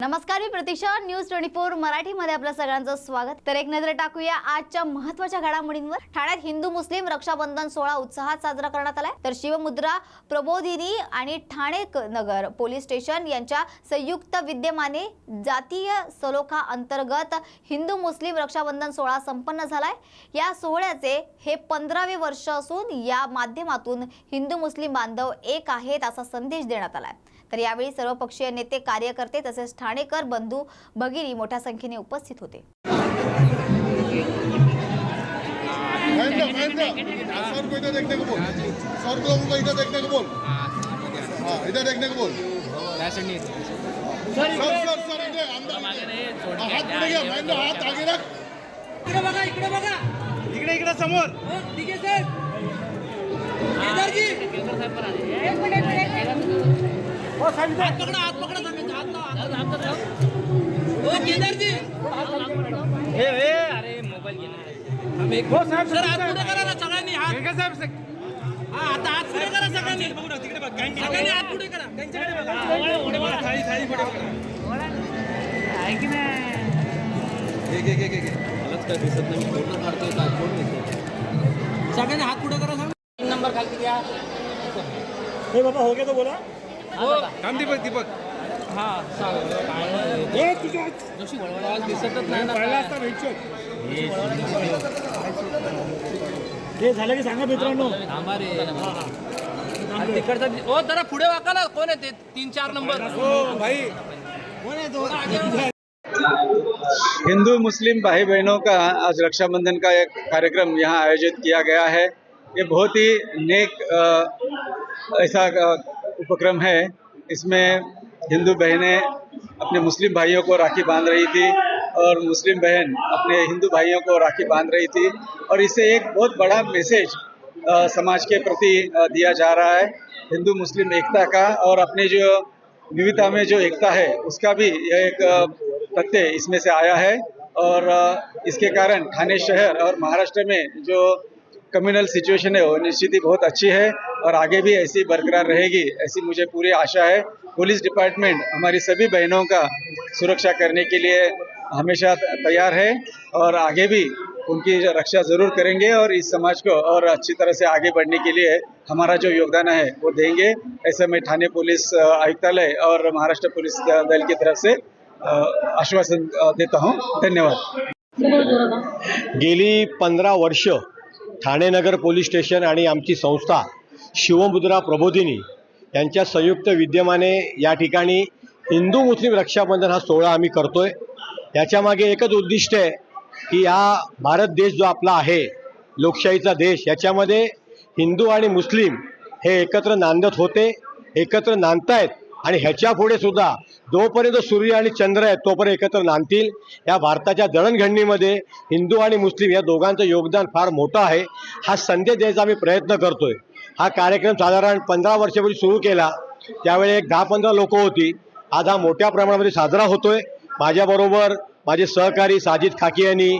नमस्कार मी Pratiksha news twenty four मराठीमध्ये आपलं सगळ्यांचं स्वागत. तर एक नजर टाकूया आजच्या महत्त्वाच्या घडामोडींवर. ठाण्यात हिंदू मुस्लिम रक्षाबंधन सोहळा उत्साहात साजरा करण्यात आलाय. तर शिवमुद्रा प्रबोधिनी आणि ठाणे नगर पोलीस स्टेशन यांच्या संयुक्त विद्यमाने जातीय सलोखा अंतर्गत हिंदू मुस्लिम रक्षाबंधन सोहळा संपन्न झालाय. या सोहळ्याचे हे पंधरावे वर्ष असून या माध्यमातून हिंदू मुस्लिम बांधव एक आहेत असा संदेश देण्यात आलाय. तर यावेळी सर्वपक्षीय नेते कार्यकर्ते तसेच ठाणेकर बंधू भगिनी मोठ्या संख्येने उपस्थित होते हाँ हाँ, इकडे बघा इकडे बघा इकडे इकडे समोर हो, ठीक आहे साहेब केदारजी हात पकडा सांगायचं हात लावा, हात लावा, हात लावा. हो केदारजी हे हे अरे मोबाईल हो सर पुढे करा ना सगळ्यांनी हात. हे काय साहेब से- हा आता हात पुढे करा सगळ्यांनी. बघू ना तिकडे बघ गँग सगळ्यांनी हात पुढे करा. त्यांच्याकडे बघा पुढे बघा थाळी थाळी पुढे बघा सगळ्यांनी हात पुढे करा सांग नंबर खाली द्या हे बाबा हो गया तो बोला. काम दीपक दीपक. जरा वाका ना तीन चार नंबर हिंदू मुस्लिम भाई बहनों का आज रक्षाबंधन का एक कार्यक्रम यहाँ आयोजित किया गया है। ये बहुत ही नेक ऐसा उपक्रम है। इसमें हिंदू बहनें अपने मुस्लिम भाइयों को राखी बाँध रही थी और मुस्लिम बहन अपने हिंदू भाइयों को राखी बाँध रही थी और इससे एक बहुत बड़ा मैसेज समाज के प्रति दिया जा रहा है, हिंदू, मुस्लिम एकता का और अपने जो विविधता में जो एकता है, उसका भी यह एक तथ्य इसमें से आया है और इसके कारण ठाणे शहर और महाराष्ट्र में जो कम्युनल सिचुएशन है, वो निश्चित ही बहुत अच्छी है और आगे भी ऐसी बरकरार रहेगी, ऐसी मुझे पूरी आशा है पुलिस डिपार्टमेंट हमारी सभी बहनों का सुरक्षा करने के लिए हमेशा तैयार है और आगे भी उनकी रक्षा ज़रूर करेंगे और इस समाज को और अच्छी तरह से आगे बढ़ने के लिए हमारा जो योगदान है वो देंगे। ऐसे में थाने पुलिस आयुक्तालय और महाराष्ट्र पुलिस दल की तरफ़ से आश्वासन देता हूँ। धन्यवाद। गेली पंधरा वर्ष ठाणे नगर पोलीस स्टेशन आणि आमची संस्था शिवमुद्रा प्रबोधिनी यांच्या संयुक्त विद्यमाने या ठिकाणी हिंदू मुस्लिम रक्षाबंधन हा सोहळा आम्ही करतोय. याच्यामागे एकच उद्दिष्ट आहे की हा भारत देश जो आपला आहे लोकशाहीचा देश याच्यामध्ये हिंदू आणि मुस्लिम हे एकत्र नांदत होते एकत्र नांदतायत आणि ह्याच्या पुढे सुद्धा जोपर्यंत सूर्य आणि चंद्र आहेत तोपर्यंत एकत्र नांदतील. या भारताच्या जडणघडणीमध्ये हिंदू आणि मुस्लिम या दोघांचं योगदान फार मोठं आहे. हा संदेश द्यायचा आम्ही प्रयत्न करतोय. हा कार्यक्रम साधारण पंधरा वर्षापूर्वी सुरू केला. त्यावेळी एक दहा पंधरा लोक होती. आज हा मोठ्या प्रमाणामध्ये साजरा होतोय. माझ्याबरोबर माझे सहकारी साजिद खाकी यांनी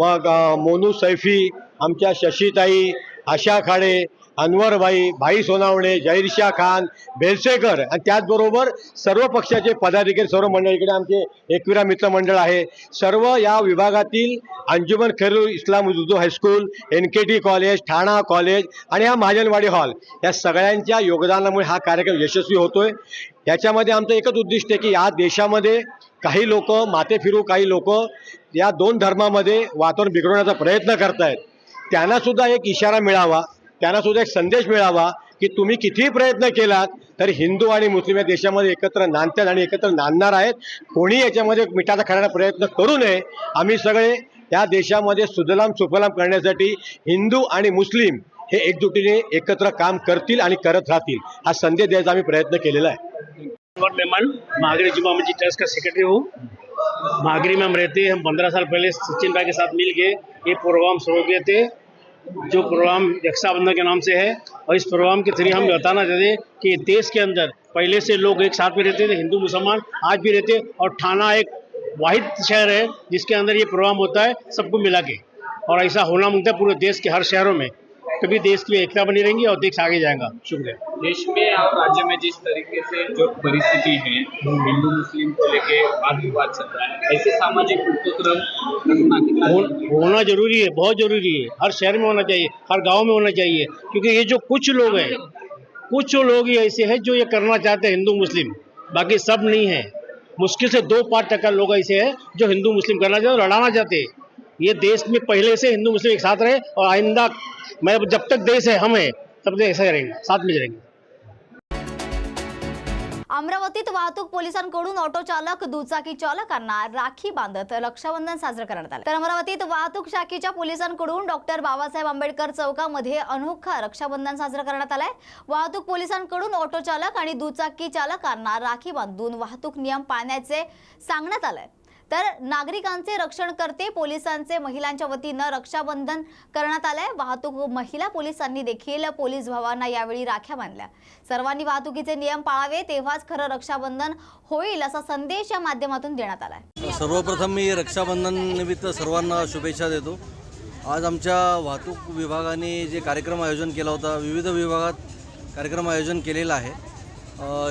मग मोनू सैफी आमच्या शशीताई आशा खाडे अनवरबाई भाई सोनावणे जहीरशाह खान बेलसेकर. आणि त्याचबरोबर सर्व पक्षाचे पदाधिकारी सर्व मंडळ. इकडे आमचे एकविरा मित्र मंडळ आहे. सर्व या विभागातील Anjuman Khairu Islam Urdu high school N K T college Thana college आणि हा महाजनवाडी हॉल. या सगळ्यांच्या योगदानामुळे हा कार्यक्रम यशस्वी होतोय. याच्यामध्ये आमचं एकच उद्दिष्ट आहे की या देशामध्ये काही लोक माते फिरू काही लोक या दोन धर्मामध्ये वातावरण बिघडवण्याचा प्रयत्न करतायत. त्यांनासुद्धा एक इशारा मिळावा. त्यांना सुद्धा एक संदेश मिळावा की तुम्ही कितीही प्रयत्न केलात तर हिंदू आणि मुस्लिम या देशामध्ये एकत्र नांदतात आणि एकत्र नांदणार आहेत. कोणी याच्यामध्ये मिठाचा खाण्याचा प्रयत्न करू नये. आम्ही सगळे या देशामध्ये सुजलाम सुफलाम करण्यासाठी हिंदू आणि मुस्लिम हे एकजुटीने एकत्र काम करतील आणि करत राहतील. हा संदेश द्यायचा आम्ही प्रयत्न केलेला आहे. और मेहमान महागरी जुमा मस्जिद ट्रस्ट का सेक्रेटरी हूँ? महागरी में हम रहते हैं हम पंद्रह साल पहले सचिन भाई के साथ मिल के ये प्रोग्राम शुरू किए थे। जो प्रोग्राम रक्षाबंधन के नाम से है, और इस प्रोग्राम के ज़रिए हम बताना चाहते हैं कि देश के अंदर पहले से लोग एक साथ में रहते थे, हिंदू, मुसलमान, आज भी रहते और थाना एक वाहिद शहर है, जिसके अंदर ये प्रोग्राम होता है सबको मिला के। और ऐसा होना माँगता है पूरे देश के हर शहरों में। तभी देश की एकता बनी रहेंगी और देश आगे जाएगा। शुक्रिया। देश में और राज्य में जिस तरीके से जो परिस्थिति है हिंदू मुस्लिम को लेके वाद विवाद चल रहा है ऐसे सामाजिक उपक्रम हो, होना ज़रूरी है बहुत ज़रूरी है। हर शहर में होना चाहिए हर गाँव में होना चाहिए क्योंकि ये जो कुछ लोग हैं कुछ लोग ही ऐसे हैं जो ये करना चाहते हैं हिंदू मुस्लिम। बाकी सब नहीं है। मुश्किल से दो पाँच टक्का लोग ऐसे हैं जो हिंदू मुस्लिम करना चाहते हैं लड़ाना चाहते हैं। ये देश में पहले से हिंदू मुस्लिम एक साथ रहे और आइंदा मैं जब तक देश है हम है तब तक ऐसा रहेंगे साथ में रहेंगे अमरावतीत वाहतूक पोलिसांकडून ऑटो चालक दुचाकी चालकांना राखी बांधत रक्षाबंधन साजरं करण्यात आलं. तर अमरावतीत वाहतूक शाखेच्या पोलिसांकडून डॉक्टर बाबासाहेब आंबेडकर चौकामध्ये अनोखा रक्षाबंधन साजरं करण्यात आलंय. वाहतूक पोलिसांकडून ऑटो चालक आणि दुचाकी चालकांना राखी बांधून वाहतूक नियम पाळण्याचे सांगण्यात आलंय. तर नागरिकांचे रक्षण करते पोलिसांचे महिलांच्या वतीनं रक्षाबंधन करण्यात आलंय. वाहतूक महिला पोलिसांनी देखील पोलीस भावांना यावेळी राख्या बांधल्या. सर्वांनी वाहतुकीचे नियम पाळावे तेव्हाच खरं रक्षाबंधन होईल असा संदेश या माध्यमातून देण्यात आलाय. सर्वप्रथम मी रक्षाबंधन निमित्त सर्वांना शुभेच्छा देतो. आज आमच्या वाहतूक विभागाने जे कार्यक्रम आयोजन केला होता विविध विभागात कार्यक्रम आयोजन केलेलं आहे.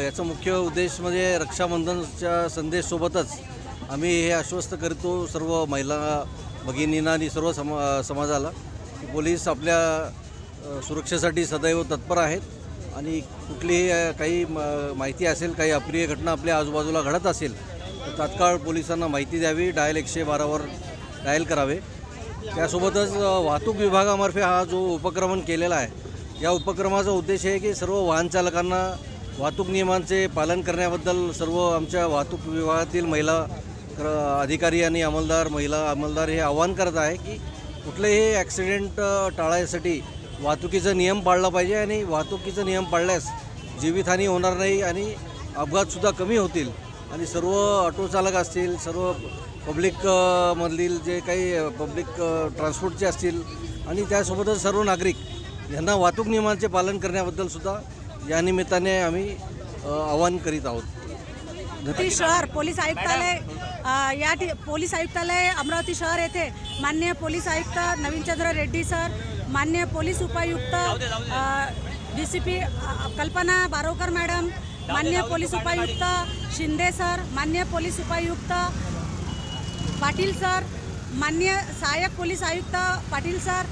याचा मुख्य उद्देश म्हणजे रक्षाबंधनच्या संदेशसोबतच आम्ही हे आश्वस्त करतो सर्व महिला भगिनींना आणि सर्व समा समाजाला की पोलीस आपल्या सुरक्षेसाठी सदैव तत्पर आहेत. आणि कुठलीही काही म- माहिती असेल काही अप्रिय घटना आपल्या आजूबाजूला घडत असेल तर तात्काळ पोलिसांना माहिती द्यावी डायल एकशे बारावर डायल करावे. त्यासोबतच वाहतूक विभागामार्फे हा जो उपक्रमण केलेला आहे या उपक्रमाचा उद्देश आहे की सर्व वाहनचालकांना वाहतूक नियमांचे पालन करण्याबद्दल सर्व आमच्या वाहतूक विभागातील महिला खरं अधिकारी आणि अंमलदार महिला अंमलदार हे आवाहन करत आहे की कुठलेही ॲक्सिडेंट टाळायसाठी वाहतुकीचा नियम पाळला पाहिजे आणि वाहतुकीचा नियम पाळल्यास जीवितहानी होणार नाही आणि अपघातसुद्धा कमी होतील. आणि सर्व ऑटो चालक असतील सर्व पब्लिक जे काही पब्लिक ट्रान्सपोर्टचे असतील आणि त्यासोबतच सर्व नागरिक यांना वाहतूक नियमांचे पालन करण्याबद्दलसुद्धा या निमित्ताने आम्ही आवाहन करीत आहोत. शहर पोलीस आयुक्तालय या ठि पोलीस आयुक्तालय अमरावती शहर येथे मान्य पोलीस आयुक्त नवीनचंद्र रेड्डी सर मान्य पोलीस उपायुक्त D C P Kalpana Barokar madam मान्य पोलीस उपायुक्त शिंदे सर मान्य पोलीस उपायुक्त पाटील सर मान्य सहाय्यक पोलीस आयुक्त पाटील सर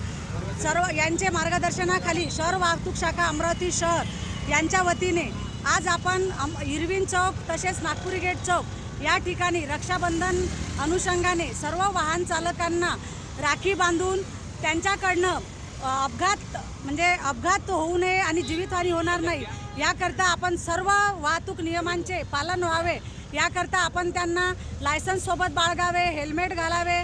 सर्व यांचे मार्गदर्शनाखाली शहर वाहतूक शाखा अमरावती शहर यांच्या वतीने आज आपण अम इरविन चौक तसेच नागपुरी गेट चौक या ठिकाणी रक्षाबंधन अनुषंगाने सर्व वाहन चालकांना राखी बांधून त्यांच्याकडनं अपघात म्हणजे अपघात होऊ नये आणि जीवितहानी होणार नाही याकरता आपण सर्व वाहतूक नियमांचे पालन व्हावे. याकरता आपण त्यांना लायसन्ससोबत बाळगावे हेल्मेट घालावे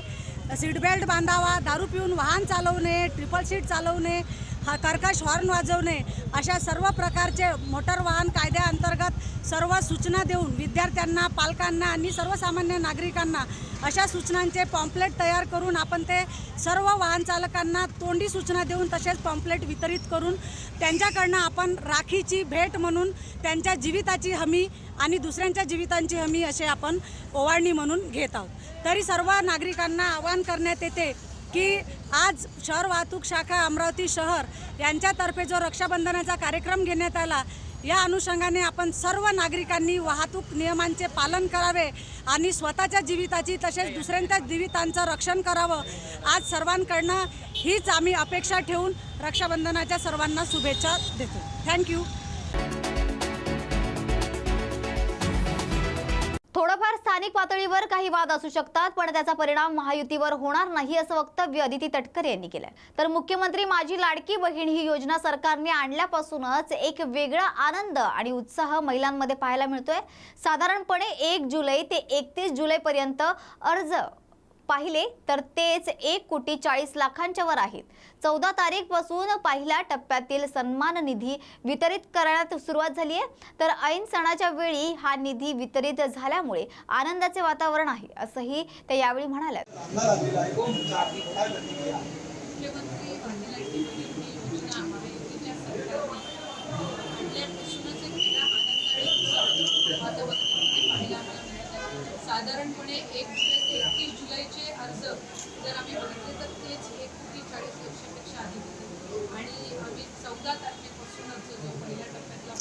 सीट बेल्ट बांधावा दारू पिऊन वाहन चालवू नये ट्रिपल सीट चालवू नये. हा कर्कश हॉर्न वाजवणे अशा सर्व प्रकारचे मोटर वाहन कायद्याअंतर्गत सर्व सूचना देऊन विद्यार्थ्यांना पालकांना आणि सर्वसामान्य नागरिकांना अशा सूचनांचे पॉम्पलेट तयार करून आपण ते सर्व वाहन चालकांना तोंडी सूचना देऊन तसेच पॉम्पलेट वितरित करून त्यांच्याकडनं आपण राखीची भेट म्हणून त्यांच्या जीविताची हमी आणि दुसऱ्यांच्या जीवितांची हमी असे आपण ओवाळणी म्हणून घेत आहोत. तरी सर्व नागरिकांना आवाहन करण्यात येते की आज शहर वाहतूक शाखा अमरावती शहर यांच्यातर्फे जो रक्षाबंधनाचा कार्यक्रम घेण्यात आला या अनुषंगाने आपण सर्व नागरिकांनी वाहतूक नियमांचे पालन करावे आणि स्वतःच्या जीविताची तसेच दुसऱ्यांच्या जीवितांचं रक्षण करावं आज सर्वांकडनं हीच आम्ही अपेक्षा ठेवून रक्षाबंधनाच्या सर्वांना शुभेच्छा देतो. थँक्यू स्थानिक पातळीवर काही वाद असू शकतात पण त्याचा परिणाम महायुतीवर होणार नाही असं वक्तव्य अदिती तटकरे यांनी केलंय. तर मुख्यमंत्री माझी लाडकी बहीण ही योजना सरकारने आणल्यापासूनच एक वेगळा आनंद आणि उत्साह महिलांमध्ये पाहायला मिळतोय. साधारणपणे एक जुलै ते एकतीस जुलैपर्यंत अर्ज पाहिले तर तेच एक कोटी चाळीस लाखांच्या वर आहेत. चौदा तारीखपासून पहिल्या टप्प्यातील सन्मान निधी वितरित करण्यात सुरुवात झाली आहे तर ऐन सणाच्या वेळी हा निधी वितरित झाल्यामुळे आनंदाचे वातावरण आहे असंही ते यावेळी म्हणाल्या साधारणपणे एक जर आम्ही बघितले तर तेच एक कोटी चाळीस लक्षापेक्षा अधिक होते. आणि आम्ही चौदा तारखेपासूनच जो पहिल्या टप्प्यातला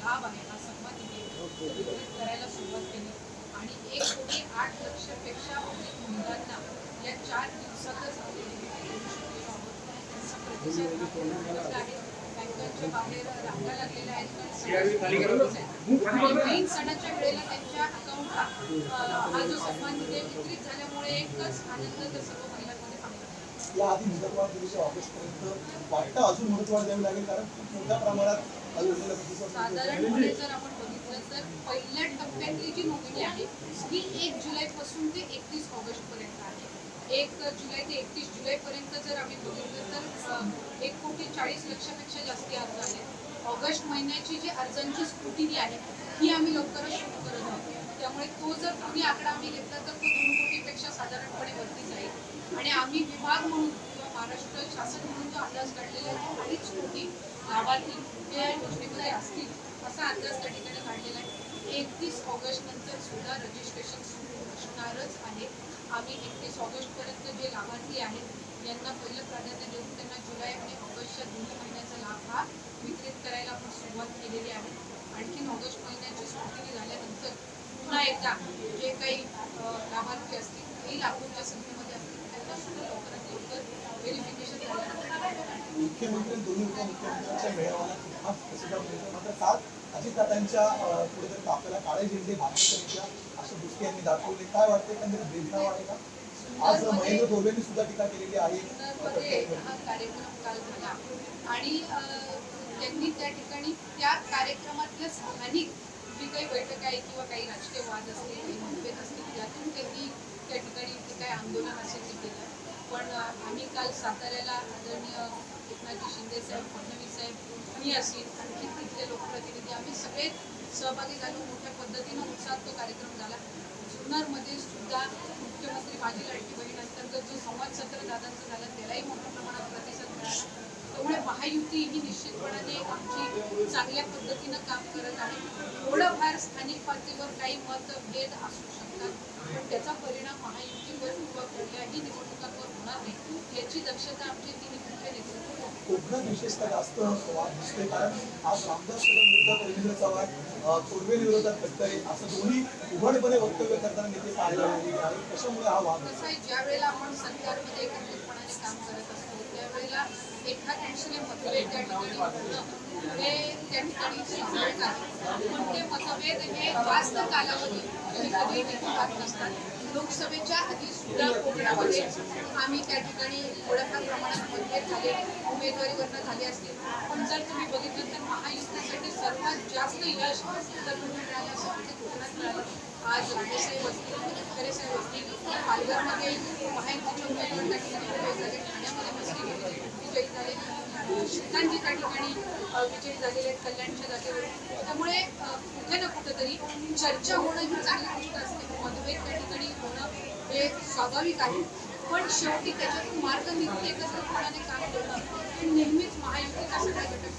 लाभ आहे हा सर्वात वितरित करायला सुरुवात केली. आणि एक कोटी आठ लक्षपेक्षा अधिक मुलांना या चार दिवसातच आम्ही देऊ शकलेलो आहोत. त्यांचा प्रतिसाद हा आहे. बँकांच्या बाहेर रांगा लागलेल्या आहेत. आणि सणाच्या वेळेला त्यांच्या अकाउंटला हा जो सन्मान निधी वितरित झाल्यामुळे एकच आनंद तर सर्व महिलांमध्ये पाहिला मिळाला. या आधी मुदतवाढ दिवशी ऑगस्टपर्यंत वाटतं अजून मुदतवाढ द्यावी लागेल कारण खूप मोठ्या प्रमाणात साधारणपणे जर आपण बघितलं तर पहिल्या टप्प्यातली जी नोंदणी आहे ही एक जुलैपासून ते एकतीस ऑगस्टपर्यंत आहे एक जुलै ते एकतीस जुलैपर्यंत जर आम्ही बघितलं तर एक कोटी चाळीस लक्षापेक्षा जास्ती अर्ज आहेत ऑगस्ट महिन्याची जी अर्जांची स्क्रुटिनी आहे ही आम्ही लवकरच सुरू करत आहोत. त्यामुळे तो जर कुणी आकडा आम्ही घेतला तर तो दोन कोटीपेक्षा साधारणपणे वरती जाईल. आणि आम्ही विभाग म्हणून किंवा महाराष्ट्र शासन म्हणून जो अंदाज काढलेला आहे की अडीच कोटी लाभार्थी कुठल्या योजनेमध्ये असतील असा अंदाज त्या ठिकाणी काढलेला आहे. एकतीस ऑगस्ट नंतर सुद्धा रजिस्ट्रेशन सुरू असणारच आहे. आम्ही एकतीस ऑगस्टपर्यंत जे लाभार्थी आहेत यांना पहिलं प्राधान्य देऊन त्यांना जुलै आणि ऑगस्टच्या दोन्ही महिन्याचा लाभ हा वितरित करायला आपण सुरुवात केलेली आहे. आणखीन ऑगस्ट महिन्याची स्थिती झाल्यानंतर पुन्हा एकदा जे काही लाभार्थी असतील काही लाखोच्या संख्येमध्ये असतील त्यांना सुद्धा लवकरात लवकर व्हेरिफिकेशन झाल्यानंतर मुख्यमंत्री दोन्ही उपमुख्यमंत्र्यांच्या मेळाव्याला हा प्रतिसाद मात्र काल अजितदादांच्या अं, कुठेतरी आपल्याला काळे झेंडे भारतीय अशा गोष्टी यांनी दाखवले. काय वाटते एकंदरीत भेदभाव आहे का? आज महेंद्र धोर्वेंनी सुद्धा टीका केलेली आहे. हा कार्यक्रम काल झाला. आणि त्यांनी त्या ठिकाणी त्या कार्यक्रमातल्या स्थानिक जी काही बैठक आहे किंवा काही राजकीय वाद असतील काही मतभेद असतील त्यातून त्यांनी त्या ठिकाणी जे काही आंदोलन असेल ते केलं. पण आम्ही काल साताऱ्याला आदरणीय एकनाथजी शिंदे साहेब फडणवीस साहेब मी असेल आणखी तिथले लोकप्रतिनिधी आम्ही सगळे सहभागी झालो. मोठ्या पद्धतीनं उत्साहात तो कार्यक्रम झाला. जुन्नरमध्ये सुद्धा मुख्यमंत्री माझी लाडकी बहीण अंतर्गत जो संवाद सत्र दादांचं झालं त्यालाही मोठ्या प्रमाणात प्रतिसाद मिळाला. त्यामुळे महायुती ही निश्चितपणाने आमची चांगल्या पद्धतीनं काम करत आहे. थोडंफार स्थानिक पातळीवर काही मतभेद असू शकतात पण त्याचा परिणाम महायुतीवर किंवा कुठल्याही निवडणुकांवर होणार नाही. याची दक्षता आमची तिन्ही मुख्य नेतृत्व कोकणात विशेषतः जास्त वाद दिसतोय. कारण आज रामदास कदम विरोधात रवींद्र चव्हाण अं, विरोधात गडकरी असं दोन्ही उघडपणे वक्तव्य करताना नेते पाहायला मिळालेले कशामुळे हा वाद ज्या वेळेला आपण सरकारमध्ये एकत्रितपणाने काम करत असतो त्यावेळेला एखाद्यांशी मतभेद त्या ठिकाणी हे त्या ठिकाणी पण ते म्हणजे मतभेद हे जास्त कालावधी कधी कधी टिकून नसतात. लोकसभेच्या आधी सुद्धा कोकणामध्ये आम्ही त्या ठिकाणी थोड्याफार प्रमाणात मतभेद झाले उमेदवारीवरनं झाले असतील. पण जर तुम्ही बघितलं तर महायुतीसाठी सर्वात जास्त यश जर मिळालं तर ते कोकणात मिळालं. आज राजेसाहेब असतील खरेसाहेब असतील पालघरमध्ये महायुतीच्या उमेदवार त्या ठिकाणी विजयी झाले ठाण्यामध्ये मस्ती विजयी झाले. शितांची त्या ठिकाणी विजयी झालेले आहेत कल्याणच्या जागेवर. त्यामुळे कुठे ना कुठेतरी चर्चा होणं ही चांगली गोष्ट असते. मतभेद त्या ठिकाणी होणं हे स्वाभाविक आहे. पण शेवटी त्याच्यातून मार्ग निघून एकत्रितपणाने काम करणं हे नेहमीच महायुतीचा सगळा घटक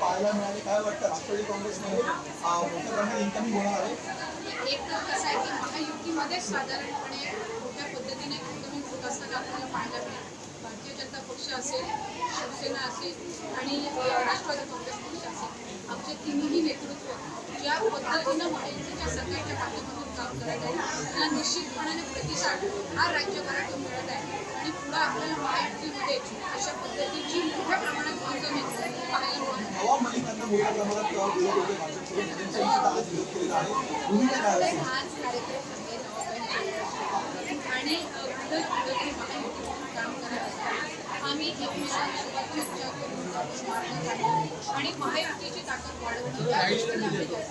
पाहायला मिळाले. काय वाटतं? राष्ट्रवादी काँग्रेसमध्ये अं, मोठ्या प्रमाणात इन्कमिंग होणार आहे. एक तर कसं आहे की महायुतीमध्येच साधारणपणे मोठ्या पद्धतीने इन्कमिंग होत असताना आपल्याला पाहायला मिळेल. भारतीय जनता पक्ष असेल शिवसेना असेल आणि राष्ट्रवादी काँग्रेस पक्ष असेल. आमचे तिन्ही नेतृत्व ज्या पद्धतीनं महायुतीच्या सरकारच्या माध्यमातून काम करत आहे त्याला निश्चितपणाने प्रतिसाद हा राज्यभरातून मिळत आहे. आणि पुढं आपल्याला महायुतीमध्ये अशा पद्धतीची मोठ्या प्रमाणात पाहायला मिळत. आज कार्यक्रम नवाबाईंचे. आणि पुढे महायुतीतून काम करत आम्ही एकमेकांसोबत चर्चा काढणं आणि महायुतीची ताकद वाढवणं